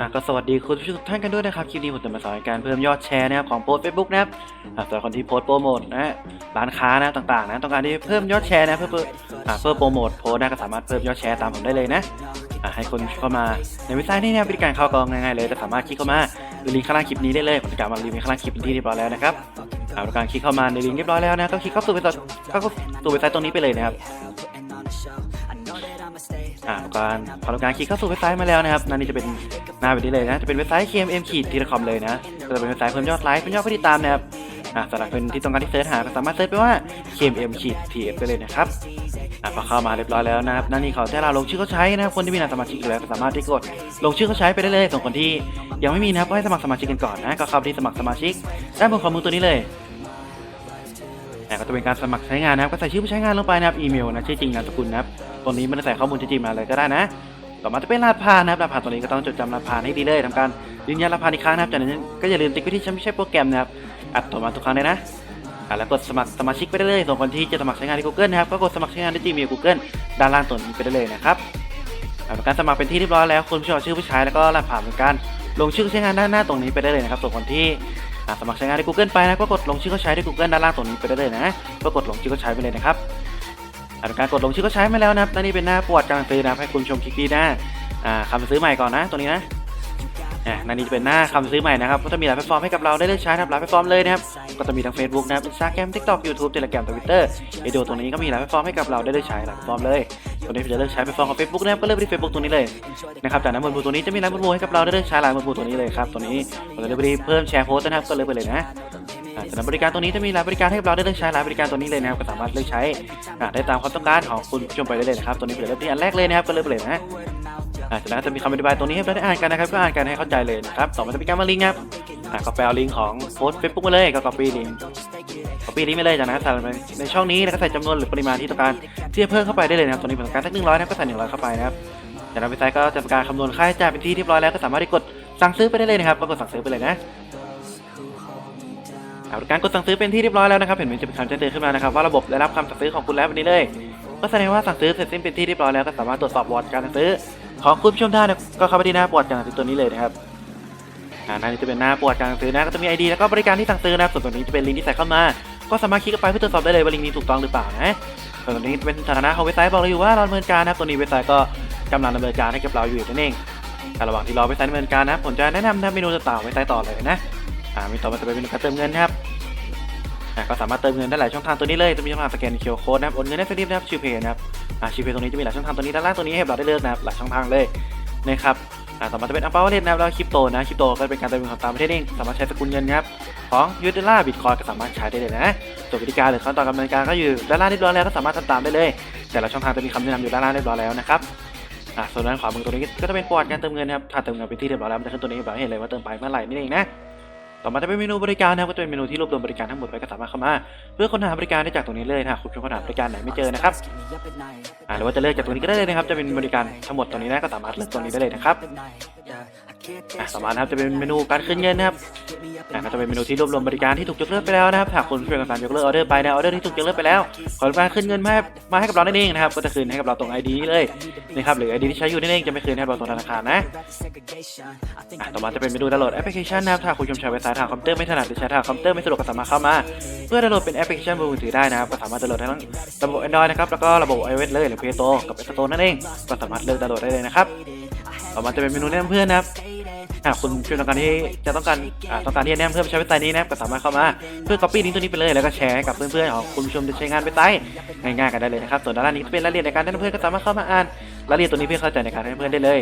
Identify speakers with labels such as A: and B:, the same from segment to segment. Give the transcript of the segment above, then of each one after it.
A: อะก็สวัสดีคุณผู้ชมทุกท่านกันด้วยนะครับคลิปนี้ผมจะมาสอนการเพิ่มยอดแชร์นะครับของโพสเฟซบุ๊กนะครับอะสำหรับคนที่โพสโปรโมทนะฮะร้านค้านะต่างๆนะต้องการที่เพิ่มยอดแชร์นะเพื่อเพื่ออะเพื่อโปรโมทโพสนะก็สามารถเพิ่มยอดแชร์ตามผมได้เลยนะอะให้คนเข้ามาในเว็บไซต์นี้นะครับวิธีการเข้ากองง่ายๆเลยแต่สามารถคลิกเข้ามาดูลิงก์ข้างล่างคลิปนี้ได้เลยผมจะการมารีวิวข้างล่างคลิปเป็นที่เรียบร้อยแล้วนะครับอะการคลิกเข้ามาในลิงก์เรียบร้อยแล้วนะก็คลิกเข้าสู่เว็บไซต์เข้าสู่เว็บไซต์ตรงนี้ไปเลยนะครับ อ่าการพอเราการคลิกเข้าสู่เว็บไซต์มาแล้วนะครับนั่นนี่จะเป็นหน้าแบบนี้เลยนะ จะเป็นเว็บไซต์ KMM ขีดทีละคอมเลยนะก็จะเป็นเว็บไซต์เพิ่มยอดไลค์เพิ่มยอดผู้ติดตามนะครับอ่าสำหรับคนที่ต้องการที่เสิร์ชหาก็สามารถเสิร์ชไปว่า KMM ขีด TF ได้เลยนะครับอ่าพอเข้ามาเรียบร้อยแล้วนะครับนั่นนี่เขาแต่เราลงชื่อเขาใช้นะครับคนที่มีนามสมาชิกอยู่แล้วก็สามารถที่กดลงชื่อเขาใช้ไปได้เลย ส่วนคนที่ยังไม่มีนะครับก็ให้สมัครสมาชิกกันก่อนนะก็เข้าไปที่สมัครสมาชิกด้านบนขวามือตัวนี้เลยอะก็จะเป็นการสมัครใช้งานนะครับก็ใส่ชื่อผู้ใช้งานลงไปนะครับอีเมลนะชื่อจริงนามสกุลนะครับ ตรงนี้ไม่ได้ใส่ข้อมูลจริงมาเลยก็ได้นะ ต่อมาจะเป็นรหัสผ่านนะครับรหัสผ่านตัวนี้ก็ต้องจดจำรหัสผ่านให้ดีเลยทำการยืนยันรหัสผ่านอีกครั้งนะครับจากนั้นก็อย่าลืมติ๊กไปที่ชั้นไม่ใช่โปรแกรมนะครับอัดต่อมาทุกครั้งเลยนะอะแล้วกดสมัครสมาชิกไปได้เลยส่วนคนที่จะสมัครใช้งานที่ Google นะครับก็กดสมัครใช้งานที่ Gmail Google ด้านล่างตัวนี้ไปได้เลยนะครับการสมัครเป็นที่เรียบร้อยแล้วคุณผู้ชมชื่อผู้ใช้แล้วก็รหัสผ่านเป็นการลงชื่อใช้งานด้านหน้าตรงนี้ไปได้เลยนะครับส่วนคนที่สมัครใช้งานใน Google ไปนะก็กดลงชื่อเขาใช้ด้วย Google ด้านล่างตรงนี้ไปได้เลยนะก็กดลงชื่อเขาใช้ไปเลยนะครับ อะการกดลงชื่อเขาใช้มาแล้วนะครับและนี่เป็นหน้าประวัติการซื้อนะครับให้คุณชมคลิกดีหน้าคำซื้อใหม่ก่อนนะตัวนี้นะนั่นนี่จะเป็นหน้าคำซื้อใหม่นะครับก็จะมีหลายแพลตฟอร์มให้กับเราได้เลือกใช้นะครับหลายแพลตฟอร์มเลยนะครับก็จะมีทั้ง Facebook นะครับ Instagram TikTok YouTube Telegram Twitter เอโดตรงนี้ก็มีหลายแพลตฟอร์มให้กับเราได้เลือกใช้หลายแพลตฟอร์มเลยตัวนี้จะเลือกใช้แพลตฟอร์มของ Facebook นะครับก็เลือกไปที่ Facebook ตรงนี้เลยนะครับจากนั้นบนบูตัวนี้จะมีหลายบนบูให้กับเราได้เลือกใช้หลายบนบูตัวนี้เลยครับตัวนี้ผมจะเลือกไปที่เพิ่มแชร์โพสต์นะครับก็เลือกไปเลยนะ สำหรับบริการตรงนี้จะมีหลายบริการให้เราได้เลือกใช้หลายบริการตัวนี้เลยนะครับก็สามารถเลือกใช้ได้ตามความต้องการของคุณผู้ชมไปได้เลยนะครับตัวนี้เป็นเริ่มที่อันแรกเลยนะครับก็เลือกไปเลยนะอ่าจากนั้นจะมีคำอธิบายตรงนี้ให้เราได้อ่านกันนะครับก็อ่านกันให้เข้าใจเลยนะครับต่อมาจะมีการมาลิงก์ครับก็ไปเอาลิงก์ของโพสต์เฟซบุ๊กมาเลยก็ copy ลิงก์ copy ลิงก์ไปเลยจากนั้นใส่ไปในช่องนี้แล้วก็ใส่จำนวนหรือปริมาณที่ต้องการที่จะเพิ่มเข้าไปได้เลยนะครับตัวนี้เป็นการสักหนึ่งร้อยนะก็ใส่หนึ่งร้อยเข้าไปนะครับจากนั้นเว็บไซต์ก็จะทำการคำนวณค่าใช้จ่ายเป็นที่เรียบร้อยแล้วก็สามารถที่กดสั่งซื้อไปได้เลยนะครับก็กดสั่งซื้อไปเลยนะ เอาการกดสั่งซื้อเป็นที่เรียบร้อยแล้วนะครับเห็นมันจะเป็นคำแจ้งเตือนขึ้นมานะครับว่าระบบได้รับคำสั่งซื้อของคุณแล้ววันนี้เลย ก็แสดงว่าสั่งซื้อเสร็จสิ้นเป็นที่เรียบร้อยแล้วก็สามารถตรวจสอบวอร์ดการสั่งซื้อของคุณผู้ชมได้นะก็เข้าไปที่หน้าปวดการสั่งซื้อตัวนี้เลยนะครับอ่าหน้านี้จะเป็นหน้าปวดการสั่งซื้อนะก็จะมี ID แล้วก็บริการที่สั่งซื้อนะครับส่วนตัวนี้จะเป็นลิงก์ที่ใส่เข้ามา ก็สามารถคลิกเข้าไปเพื่อตรวจสอบได้เลยว่าลิงก์นี้ถูกต้องหรือเปล่านะส่วนตัวนี้เป็นสถานะของเว็บไซต์บอกเราอยู่ว่าเราดำเนินการนะครับตัวนี้เว็บไซต์ก็กำลังดำเนินการให้กับเราอยู่นั่นเองแต่ระหว่างที่รอเว็บไซต์ดำเนินการนะผมจะแนะนำนะเมนูต่างๆเว็บไซต์ต่อเลยนะ อ่ามีต่อมาจะเป็นการเติมเงินนะครับอะก็สามารถเติมเงินได้หลายช่องทางตัวนี้เลยจะมีช่องทางสแกน QR Code นะครับโอนเงินได้ฟรีนะครับชื่อเพย์นะครับอ่าชื่อเพย์ตรงนี้จะมีหลายช่องทางตัวนี้ด้านล่างตัวนี้ให้เราได้เลือกนะครับหลายช่องทางเลยนะครับอ่าต่อมาจะเป็นอัลปาเลนนะครับแล้วคริปโตนะคริปโตก็เป็นการเติมเงินของต่างประเทศเองสามารถใช้สกุลเงินนะครับของยูเดล่าบิตคอยก็สามารถใช้ได้เลยนะส่วนวิธีการหรือขั้นตอนการดำเนินการก็อยู่ด้านล่างเรียบร้อยแล้วก็สามารถทำตามได้เลย แต่ละช่องทางจะมีคำแนะนำอยู่ด้านล่างเรียบร้อยแล้วนะครับอ่าส่วนด้านขวามือตัวนี้ก็จะเป็นประวัติการเติมเงินนะครับถ้าเติมเงินไปที่เรียบร้อยแล้วมันจะขึ้นตัวนี้แบบให้เห็นเลยว่าเติมไปเมื่อไหร่นี่เองนะ ต่อมาจะเป็นเมนูบริการนะครับก็จะเป็นเมนูที่รวบรวมบริการทั้งหมดไว้ก็สามารถเข้ามา เพื่อค้นหาบริการได้จากตรงนี้เลยนะหากคุณค้นหาบริการไหนไม่เจอนะครับอ่าหรือว่าจะเลือกจากตรงนี้ก็ได้เลยนะครับ จะเป็นบริการทั้งหมดตรงนี้นะก็สามารถเลือกตรงนี้ได้เลยนะครับ อะต่อมานะครับจะเป็นเมนูการคืนเงินนะครับอ่าก็จะเป็นเมนูที่รวบรวมบริการที่ถูกยกเลิกไปแล้วนะครับหากคุณเพื่อนกันสารยกเลิกออเดอร์ไปนะออเดอร์ที่ถูกยกเลิกไปแล้วขอการคืนเงินมามาให้กับเรานั่นเองนะครับก็จะคืนให้กับเราตรง ID นี้เลยนะครับหรือ ID ที่ใช้อยู่นั่นเองจะไม่คืนให้เราตรงธนาคารนะอะต่อมาจะเป็นเมนูดาวน์โหลดแอปพลิเคชันนะครับถ้าคุณชมใช้เว็บไซต์ทางคอมพิวเตอร์ไม่ถนัดหรือใช้ทางคอมพิวเตอร์ไม่สะดวกก็สามารถเข้ามา เพื่อดาวน์โหลดเป็นแอปพลิเคชันบนมือถือได้นะครับก็สามารถดาวน์โหลดทั้งระบบ Android นะครับแล้วก็ระบบ iOS เลยหรือ Play Store กับ App Store นั่นเองก็สามารถเลือกดาวน์โหลดได้เลยนะครับต่อมาจะเป็นเมนูแนะนำเพื่อนนะครับ หากคุณผู้ชมต้องการที่จะต้องการต้องการที่จะแนะนำเพื่อนใช้เว็บไซต์นี้นะครับก็สามารถเข้ามาเพื่อ copy ลิงก์ตัวนี้ไปเลยแล้วก็แชร์กับเพื่อนๆของคุณผู้ชมที่ใช้งานเว็บไซต์ง่ายๆกันได้เลยนะครับส่วนด้านล่างนี้เป็นรายละเอียดในการแนะนำเพื่อนก็สามารถเข้ามาอ่านรายละเอียดตัวนี้เพื่อเข้าใจในการแนะนำเพื่อนได้เลย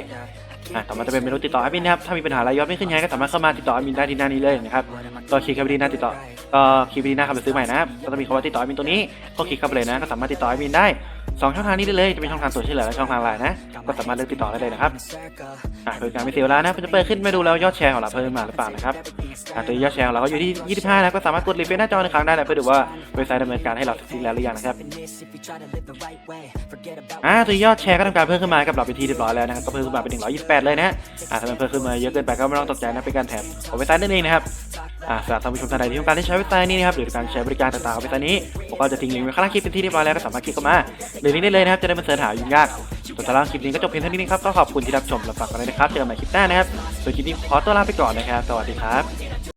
A: อะต่อมาจะเป็นเมนูติดต่อแอดมินนะครับ ถ้ามีปัญหารายยอดไม่ขึ้นยังไงก็สามารถเข้ามาติดต่อแอดมินได้ที่หน้านี้เลยนะครับ ก็คลิกเข้าไปที่หน้าติดต่อก็คลิกไปที่หน้าคำสั่งซื้อใหม่นะครับ ก็จะมีคำว่าติดต่อแอดมินตัวนี้ ก็คลิกเข้าไปเลยนะ ก็สามารถติดต่อแอดมินได้ สองช่องทางนี้ได้เลยจะเป็นช่องทางตัวช่วยเหลือและช่องทางไลน์นะก็สามารถเลือกติดต่อได้เลยนะครับอะโดยการไม่เสียเวลานะผมจะเปิดขึ้นมาดูแล้วยอดแชร์ของเราเพิ่มมาหรือเปล่านะครับอะตัวยอดแชร์ของเราก็อยู่ที่ 25 นะก็สามารถกดรีเฟรชหน้าจอในครั้งได้นะเพื่อดูว่าเว็บไซต์ดำเนินการให้เราเสร็จสิ้นแล้วหรือยังนะครับอ่าตัวยอดแชร์ก็ทำการเพิ่มขึ้นมากับเราเป็นที่เรียบร้อยแล้วนะครับก็เพิ่มขึ้นมาเป็น 128 เลยนะฮะอ่าถ้ามันเพิ่มขึ้นมาเยอะเกินไปก็ไม่ต้องตกใจนะเป็นการแถมของเว็บไซต์นั่นเองนะครับอ่าสำหรับท่านผู้ชมท่านใดที่ต้องการที่ใช้เว็บไซต์นี้นะครับหรือการใช้บริการต่างๆของเว็บไซต์นี้ ผมก็จะทิ้งลิงก์ไว้ข้างล่างคลิปเป็นที่เรียบร้อยแล้วก็สามารถคลิกเข้ามาหรือลิงก์ได้เลยนะครับจะได้ไมาเสิร์ชหายุ่งยากส่วนสำหรับคลิปนี้ก็จบเพียงเท่านี้นะครับก็ขอบคุณที่รับชมและฝากกันเลยนะครับเจอกันใหม่คลิปหน้านะครับส่วนคลิปนี้ขอตัวลาไปก่อนนะครับ สวัสดีครับ